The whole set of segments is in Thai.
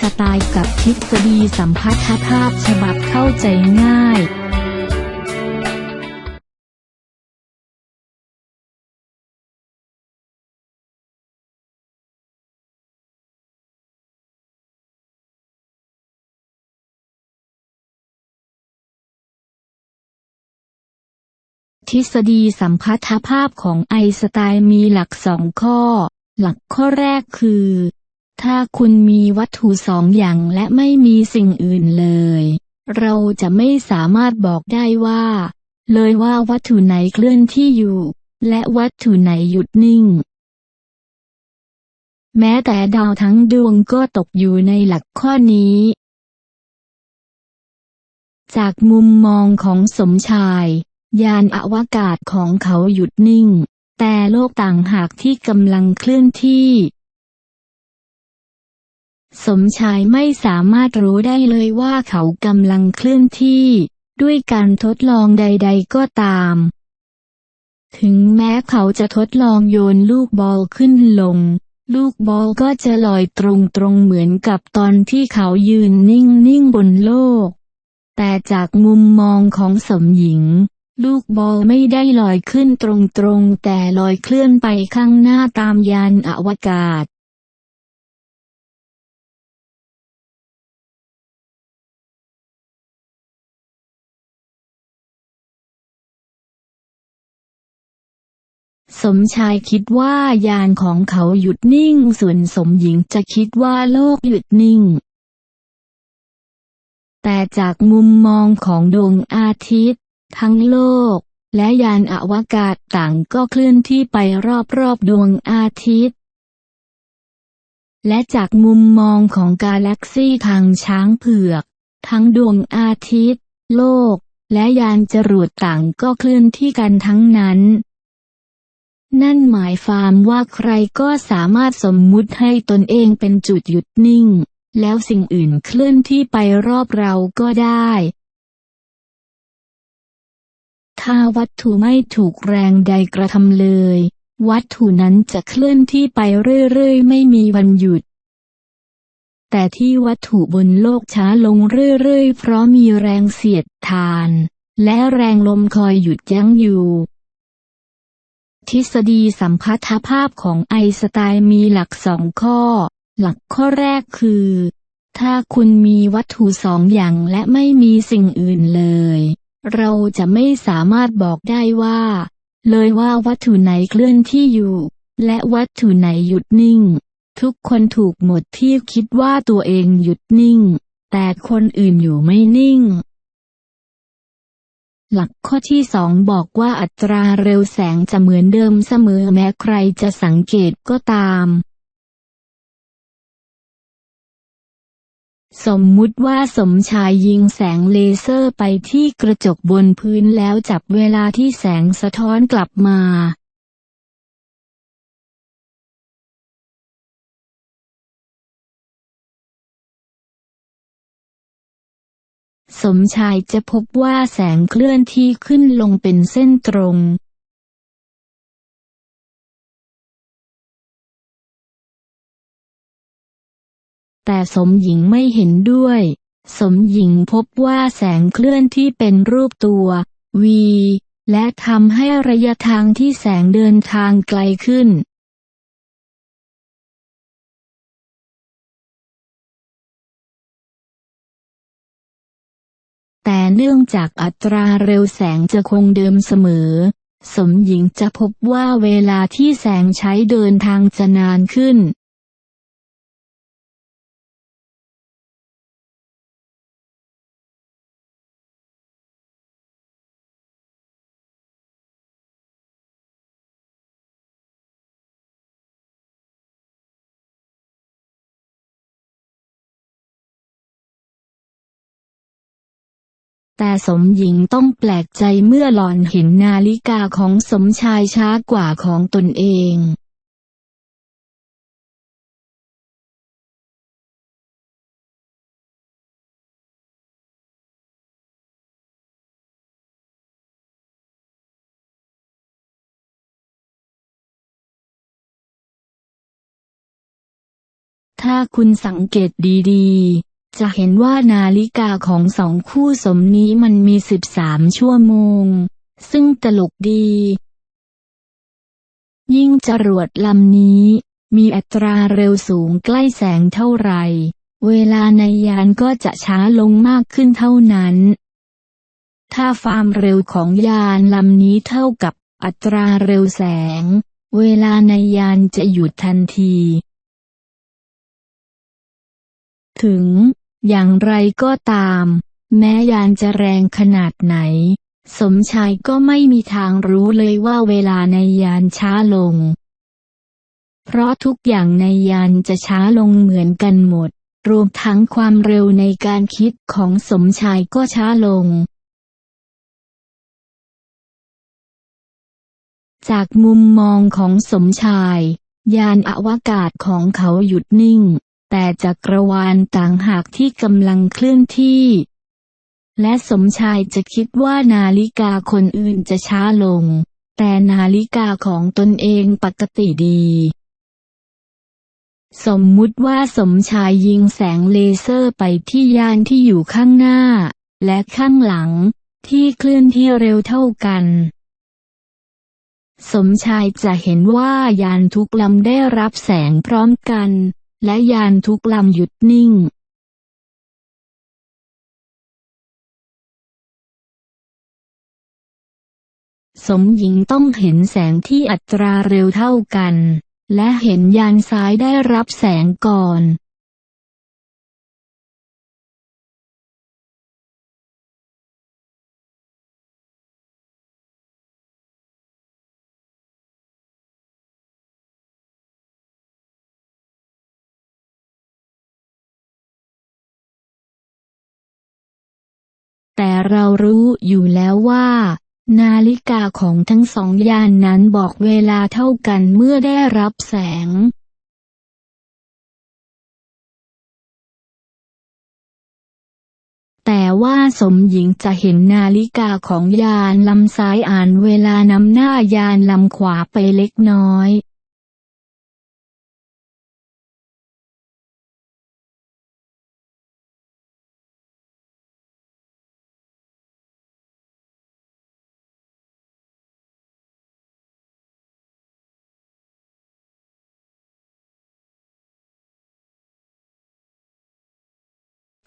สไตล์กับทฤษฎีสัมพัทธภาพฉบับเข้าใจง่ายทฤษฎีสัมพัทธภาพของไอสไตน์มีหลักสองข้อ หลักข้อแรกคือ ถ้าคุณมีวัตถุสองอย่างและไม่มีสิ่งอื่นเลย เราจะไม่สามารถบอกได้ว่า เลยว่าวัตถุไหนเคลื่อนที่อยู่ และวัตถุไหนหยุดนิ่ง แม้แต่ดาวทั้งดวงก็ตกอยู่ในหลักข้อนี้ จากมุมมองของสมชาย ยานอวกาศของเขาหยุดนิ่ง แต่โลกต่างหากที่กำลังเคลื่อนที่ สมชายไม่สามารถรู้ได้เลยว่าเขากำลังเคลื่อนที่ ด้วยการทดลองใด ๆ ก็ตาม ถึงแม้เขาจะทดลองโยนลูกบอลขึ้นลง ลูกบอลก็จะลอยตรงๆเหมือนกับตอนที่เขายืนนิ่งๆบนโลก แต่จากมุมมองของสมหญิง ลูกบอลไม่ได้ลอยขึ้นตรงๆแต่ลอยเคลื่อนไปข้างหน้าตามยานอวกาศ สมชายคิดว่ายานของเขาหยุดนิ่ง ส่วนสมหญิงจะคิดว่าโลกหยุดนิ่ง แต่จากมุมมองของดวงอาทิตย์ ทั้งโลก และยานอวกาศต่างก็เคลื่อนที่ไปรอบๆดวงอาทิตย์ และจากมุมมองของกาแล็กซี่ทางช้างเผือก ทั้งดวงอาทิตย์ โลก และยานจรวดต่างก็เคลื่อนที่กันทั้งนั้น นั่นหมายความว่าใครก็สามารถสมมุติให้ตนเองเป็นจุดหยุดนิ่ง แล้วสิ่งอื่นเคลื่อนที่ไปรอบเราก็ได้ ถ้าวัตถุไม่ถูกแรงใดกระทำเลย วัตถุนั้นจะเคลื่อนที่ไปเรื่อยๆ ไม่มีวันหยุด แต่ที่วัตถุบนโลกช้าลงเรื่อยๆ เพราะมีแรงเสียดทาน และแรงลมคอยหยุดยั้งอยู่ ทฤษฎีสัมพัทธภาพของไอน์สไตน์มีหลักสองข้อ หลักข้อแรกคือ ถ้าคุณมีวัตถุสองอย่างและไม่มีสิ่งอื่นเลย เราจะไม่สามารถบอกได้ว่า เลยว่าวัตถุไหนเคลื่อนที่อยู่ และวัตถุไหนหยุดนิ่ง ทุกคนถูกหมดที่คิดว่าตัวเองหยุดนิ่ง แต่คนอื่นอยู่ไม่นิ่ง หลักข้อที่สองบอกว่าอัตราเร็วแสงจะเหมือนเดิมเสมอแม้ใครจะสังเกตก็ตาม สมมุติว่าสมชายยิงแสงเลเซอร์ไปที่กระจกบนพื้นแล้วจับเวลาที่แสงสะท้อนกลับมา สมชายจะพบว่าแสงเคลื่อนที่ขึ้นลงเป็นเส้นตรงแต่สมหญิงไม่เห็นด้วย สมหญิงพบว่าแสงเคลื่อนที่เป็นรูปตัว V และทำให้ระยะทางที่แสงเดินทางไกลขึ้น เนื่องจากอัตราเร็วแสงจะคงเดิมเสมอ สมหญิงจะพบว่าเวลาที่แสงใช้เดินทางจะนานขึ้น แต่สมหญิงต้องแปลกใจเมื่อหล่อนเห็นนาฬิกาของสมชายช้ากว่าของตนเองถ้าคุณสังเกตดี ๆ จะเห็นว่านาฬิกาของสองคู่สมนี้มันมี13ชั่วโมง ซึ่งตลกดี ยิ่งจรวดลำนี้ มีอัตราเร็วสูงใกล้แสงเท่าไหร่ เวลาในยานก็จะช้าลงมากขึ้นเท่านั้น ถ้าความเร็วของยานลำนี้เท่ากับอัตราเร็วแสง เวลาในยานจะหยุดทันที ถึง อย่างไรก็ตาม แม้ยานจะแรงขนาดไหน สมชายก็ไม่มีทางรู้เลยว่าเวลาในยานช้าลง เพราะทุกอย่างในยานจะช้าลงเหมือนกันหมด รวมทั้งความเร็วในการคิดของสมชายก็ช้าลง จากมุมมองของสมชาย ยานอวกาศของเขาหยุดนิ่ง แต่จักรวาลต่างหากที่กำลังเคลื่อนที่ และสมชายจะคิดว่านาฬิกาคนอื่นจะช้าลง แต่นาฬิกาของตนเองปกติดี สมมุติว่าสมชายยิงแสงเลเซอร์ไปที่ยานที่อยู่ข้างหน้า และข้างหลัง ที่เคลื่อนที่เร็วเท่ากันสมชายจะเห็นว่ายานทุกลำได้รับแสงพร้อมกัน และยานทุกลำหยุดนิ่งสมหญิงต้องเห็นแสงที่อัตราเร็วเท่ากัน และเห็นยานซ้ายได้รับแสงก่อน เรารู้อยู่แล้วว่า นาฬิกาของทั้งสองยานนั้นบอกเวลาเท่ากันเมื่อได้รับแสงแต่ว่าสมหญิงจะเห็นนาฬิกาของยานลำซ้ายอ่านเวลานำหน้ายานลำขวาไปเล็กน้อย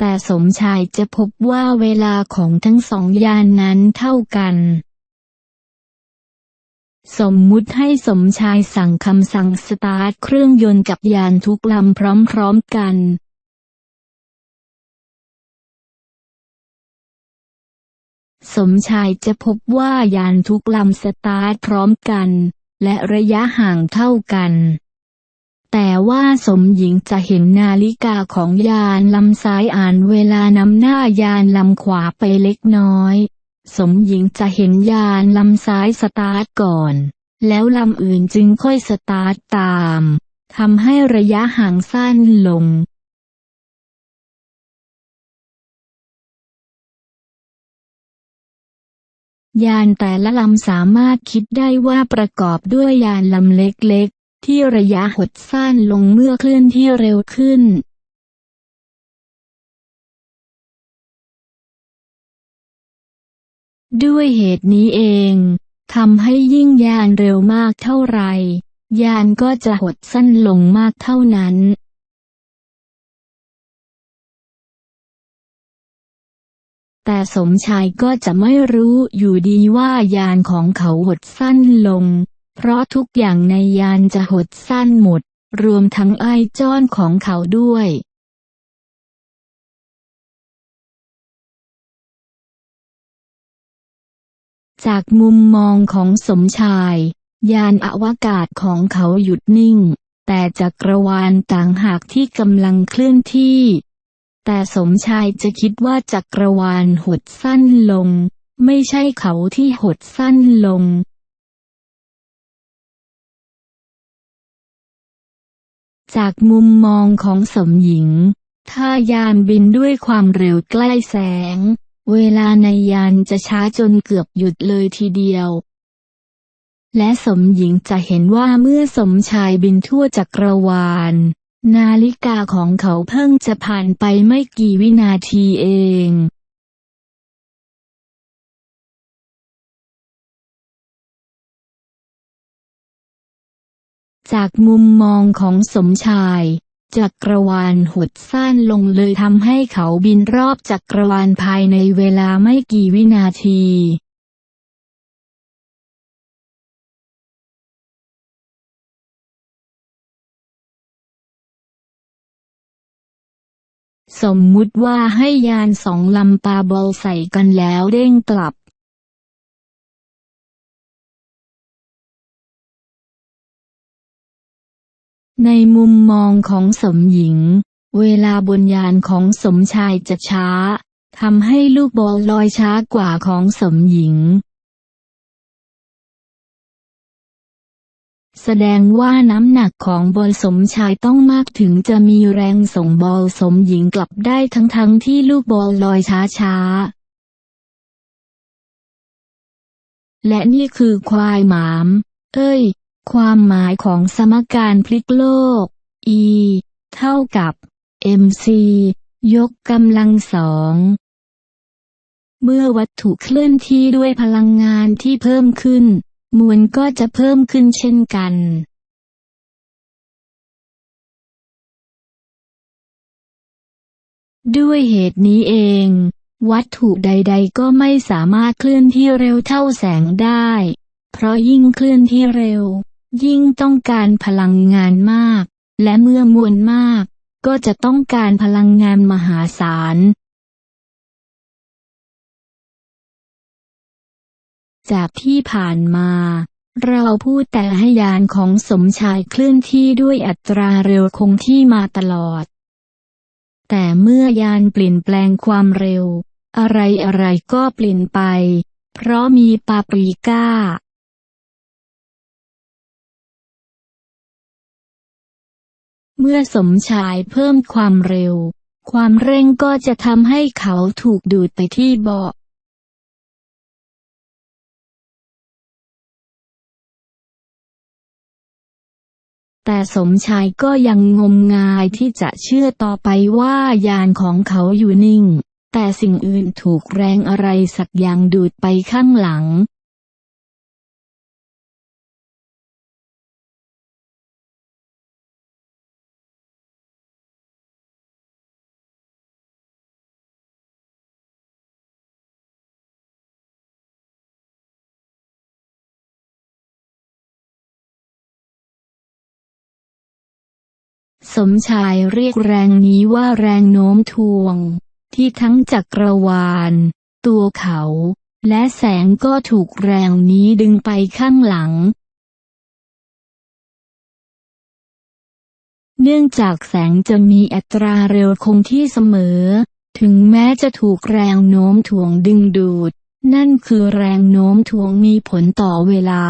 แต่สมชายจะพบว่าเวลาของทั้งสองยานนั้นเท่ากัน สมมุติให้สมชายสั่งคำสั่งสตาร์ทเครื่องยนต์กับยานทุกลำพร้อมๆกันสมชายจะพบว่ายานทุกลำสตาร์ทพร้อมกัน และระยะห่างเท่ากัน แต่ว่าสมหญิงจะเห็นนาฬิกาของยานลำซ้ายอ่านเวลานำหน้ายานลำขวาไปเล็กน้อย สมหญิงจะเห็นยานลำซ้ายสตาร์ทก่อน แล้วลำอื่นจึงค่อยสตาร์ทตามทำให้ระยะห่างสั้นลง ยานแต่ละลำสามารถคิดได้ว่าประกอบด้วยยานลำเล็กๆ ที่ระยะหดสั้นลงเมื่อเคลื่อนที่เร็วขึ้นด้วยเหตุนี้เองทำให้ยิ่งยานเร็วมากเท่าไร ยานก็จะหดสั้นลงมากเท่านั้น แต่สมชายก็จะไม่รู้อยู่ดีว่ายานของเขาหดสั้นลง เพราะทุกอย่างในยานจะหดสั้นหมด รวมทั้งไอจ้อนของเขาด้วยจากมุมมองของสมชาย ยานอวกาศของเขาหยุดนิ่ง แต่จักรวาลต่างหากที่กำลังเคลื่อนที่ แต่สมชายจะคิดว่าจักรวาลหดสั้นลง ไม่ใช่เขาที่หดสั้นลง จากมุมมองของสมหญิง ถ้ายานบินด้วยความเร็วใกล้แสง เวลาในยานจะช้าจนเกือบหยุดเลยทีเดียว และสมหญิงจะเห็นว่าเมื่อสมชายบินทั่วจักรวาล นาฬิกาของเขาเพิ่งจะผ่านไปไม่กี่วินาทีเอง จากมุมมองของสมชาย จักรวาลหดสั้นลงเลยทำให้เขาบินรอบจักรวาลภายในเวลาไม่กี่วินาที สมมุติว่าให้ยานสองลำปาบอลใส่กันแล้วเด้งกลับ ในมุมมองของสมหญิง เวลาบนยานของสมชายจะช้าทำให้ลูกบอลลอยช้ากว่าของสมหญิง แสดงว่าน้ำหนักของบอลสมชายต้องมากถึงจะมีแรงส่งบอลสมหญิงกลับได้ทั้งๆทที่ลูกบอลลอยช้าๆและนี่คือควายหมาม เอ้ย ความหมายของสมการพลิกโลก E เท่ากับ mc ยกกำลังสอง เมื่อวัตถุเคลื่อนที่ด้วยพลังงานที่เพิ่มขึ้น มวลก็จะเพิ่มขึ้นเช่นกัน ด้วยเหตุนี้เอง วัตถุใดๆก็ไม่สามารถเคลื่อนที่เร็วเท่าแสงได้ เพราะยิ่งเคลื่อนที่เร็ว ยิ่งต้องการพลังงานมาก และเมื่อมวลมาก ก็จะต้องการพลังงานมหาศาล จากที่ผ่านมา เราพูดแต่ให้ยานของสมชายเคลื่อนที่ด้วยอัตราเร็วคงที่มาตลอด แต่เมื่อยานเปลี่ยนแปลงความเร็ว อะไรอะไรก็เปลี่ยนไป เพราะมีปาปริก้า เมื่อสมชายเพิ่มความเร็ว ความเร่งก็จะทำให้เขาถูกดูดไปที่เบาะแต่สมชายก็ยังงมงายที่จะเชื่อต่อไปว่ายานของเขาอยู่นิ่ง แต่สิ่งอื่นถูกแรงอะไรสักอย่างดูดไปข้างหลัง สมชายเรียกแรงนี้ว่าแรงโน้มถ่วง ที่ทั้งจักรวาล ตัวเขา และแสงก็ถูกแรงนี้ดึงไปข้างหลัง เนื่องจากแสงจะมีอัตราเร็วคงที่เสมอ ถึงแม้จะถูกแรงโน้มถ่วงดึงดูด นั่นคือแรงโน้มถ่วงมีผลต่อเวลา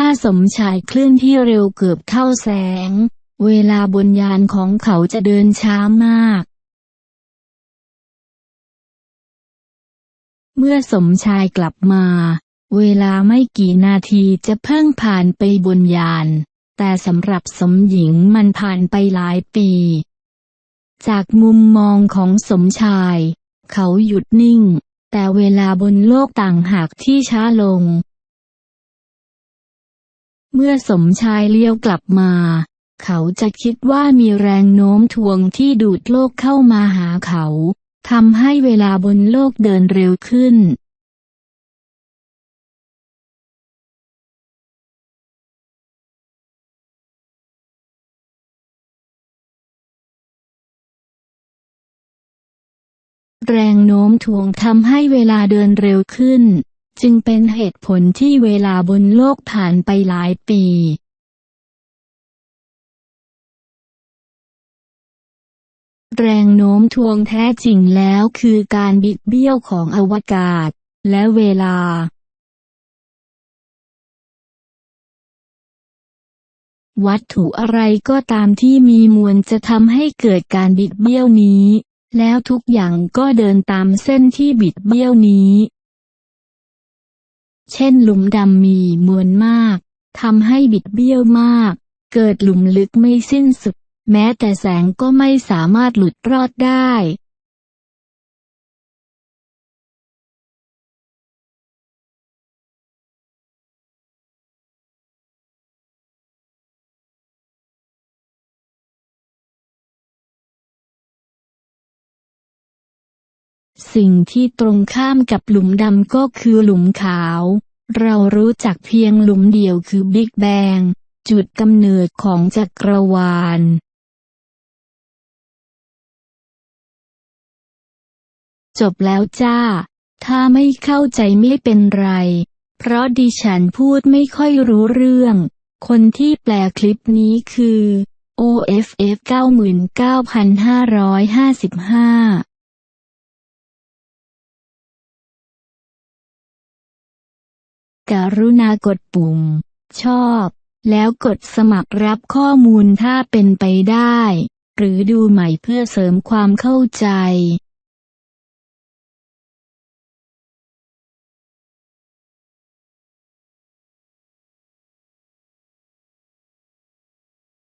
ถ้าสมชายเคลื่อนที่เร็วเกือบเท่าแสง เวลาบนยานของเขาจะเดินช้ามาก เมื่อสมชายกลับมา เวลาไม่กี่นาทีจะเพิ่งผ่านไปบนยาน แต่สำหรับสมหญิงมันผ่านไปหลายปี จากมุมมองของสมชาย เขาหยุดนิ่ง แต่เวลาบนโลกต่างหากที่ช้าลง เมื่อสมชายเลี้ยวกลับมา เขาจะคิดว่ามีแรงโน้มถ่วงที่ดูดโลกเข้ามาหาเขาทำให้เวลาบนโลกเดินเร็วขึ้น แรงโน้มถ่วงทำให้เวลาเดินเร็วขึ้น จึงเป็นเหตุผลที่เวลาบนโลกผ่านไปหลายปีแรงโน้มถ่วงแท้จริงแล้วคือการบิดเบี้ยวของอวกาศ และเวลา วัตถุอะไรก็ตามที่มีมวลจะทำให้เกิดการบิดเบี้ยวนี้ แล้วทุกอย่างก็เดินตามเส้นที่บิดเบี้ยวนี้ เช่นหลุมดำมีมวลมากทำให้บิดเบี้ยวมาก เกิดหลุมลึกไม่สิ้นสุด แม้แต่แสงก็ไม่สามารถหลุดรอดได้ สิ่งที่ตรงข้ามกับหลุมดำก็คือหลุมขาว เรารู้จักเพียงหลุมเดียวคือบิ๊กแบง จุดกำเนิดของจักรวาลจบแล้วจ้า ถ้าไม่เข้าใจไม่เป็นไร เพราะดิฉันพูดไม่ค่อยรู้เรื่อง คนที่แปลคลิปนี้คือ OFF 99555 กรุณากดปุ่ม ชอบ แล้วกดสมัครรับข้อมูลถ้าเป็นไปได้ หรือดูใหม่เพื่อเสริมความเข้าใจ